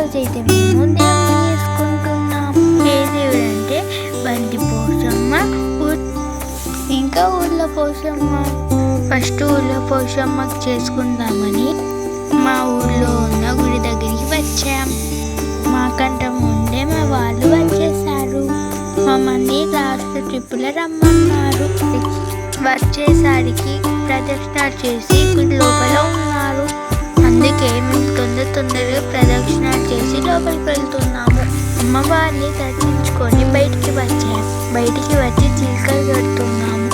ఈరోజు అయితే మేము దేవుని చేసుకుంటున్నాం ఏ దేవుడు అంటే బంతి పోషమ్మ ఇంకా ఊళ్ళో పోషమ్మ ఫస్ట్ ఊళ్ళో పోషమ్మకి చేసుకుందామని మా ఊళ్ళో ఉన్న గుడి దగ్గరికి వచ్చాం. మాకంటే ముందే మా వాళ్ళు వచ్చేసారు మమ్మల్ని లాస్ట్ ట్రిప్పులో రమ్మన్నారు. వచ్చేసరికి ప్రదక్షిణ చేసి గుడి లోపల ఉన్నారు తొందర తొందరగా ప్రదక్షిణ చేసి లోపలికి వెళ్తున్నాము. అమ్మవారిని దర్శించుకొని బయటికి వచ్చాము బయటికి వచ్చి చిలుకలు కడుతున్నాము.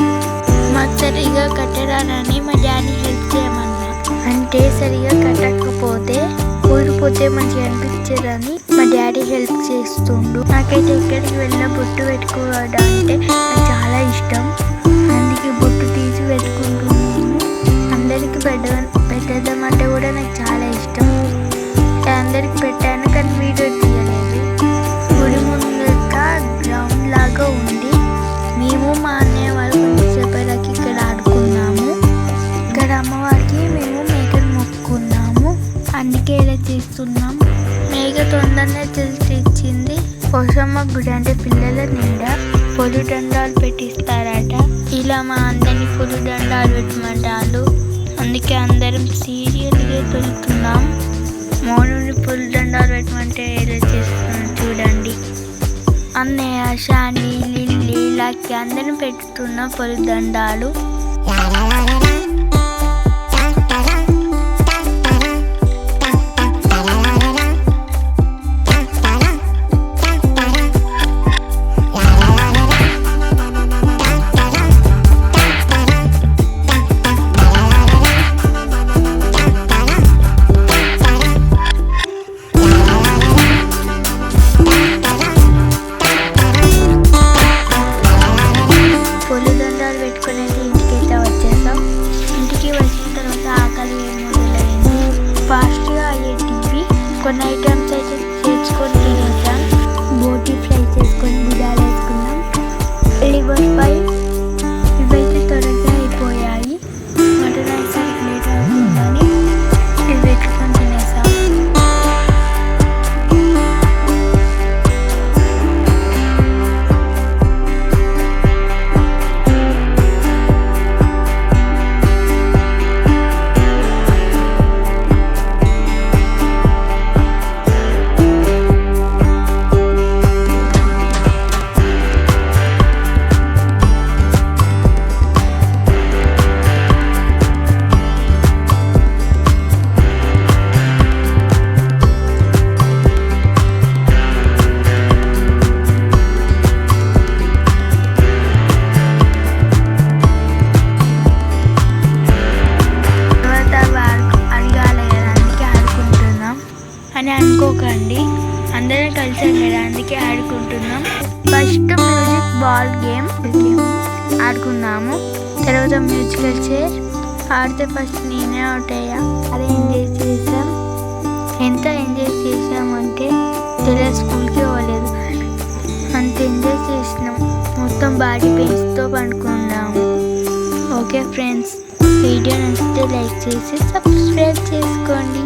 మాకు సరిగా కట్టడాలని మా డాడీ హెల్ప్ చేయమన్నా అంటే సరిగా కట్టకపోతే ఊరిపోతే మంచిగా అనిపించదని మా డాడీ హెల్ప్ చేస్తుండు. నాకైతే ఎక్కడికి వెళ్ళిన బొట్టు పెట్టుకోవడం అంటే నాకు చాలా ఇష్టం. అందుకే బొట్టు పెట్టాను కానీ వీడియో తీయలేదు గుడి ముందట గ్రౌండ్ లాగా ఉంది. మేము మా అన్నయ్య వాళ్ళు కొంచెం సేపటికి ఇక్కడ ఆడుకున్నాము. ఇక్కడ అమ్మవారికి మేము మేకను మొక్కుకున్నాము. అందుకే ఇలా చేస్తున్నాం. మేక తొందరనే తెలిసి ఇచ్చింది పోసమ్మ గుడి అంటే పిల్లల నిండా. పొలి దండాలు పెట్టిస్తారట. ఇలా మా అందరిని పొలి దండాలు పెట్టమంటారు. అందుకే అందరం సీరియల్గా వెళ్తున్నాం అన్నయ్య షాని లిల్లీ లక్కి అందరం పెట్టుతున్న పొలిదండాలు ఫాస్ట్గా అయ్యేటివి కొన్ని ఐటమ్స్ అయితే చేసుకొని తినేద్దాం. బోటి ఫ్రై చేసుకొని గుడాలు వేసుకున్నాం లివర్ ఫ్రై అనుకోకండి అందరం కలిసాం కదా అందుకే ఆడుకుంటున్నాం. First music ball game. ఆడుకున్నాము తర్వాత మ్యూజికల్ చైర్. ఆడితే ఫస్ట్ నేనే అవుట్ అయ్యా. అదే ఎంజాయ్ చేసాం ఎంత ఎంజాయ్ చేసామంటే తెలియ స్కూల్కి పోలేదు. అంత ఎంజాయ్ చేసినాం. మొత్తం బాడీ పెయిన్స్తో పండుకున్నాము. ఓకే ఫ్రెండ్స్ వీడియో నచ్చితే లైక్ చేసి సబ్స్క్రైబ్ చేసుకోండి.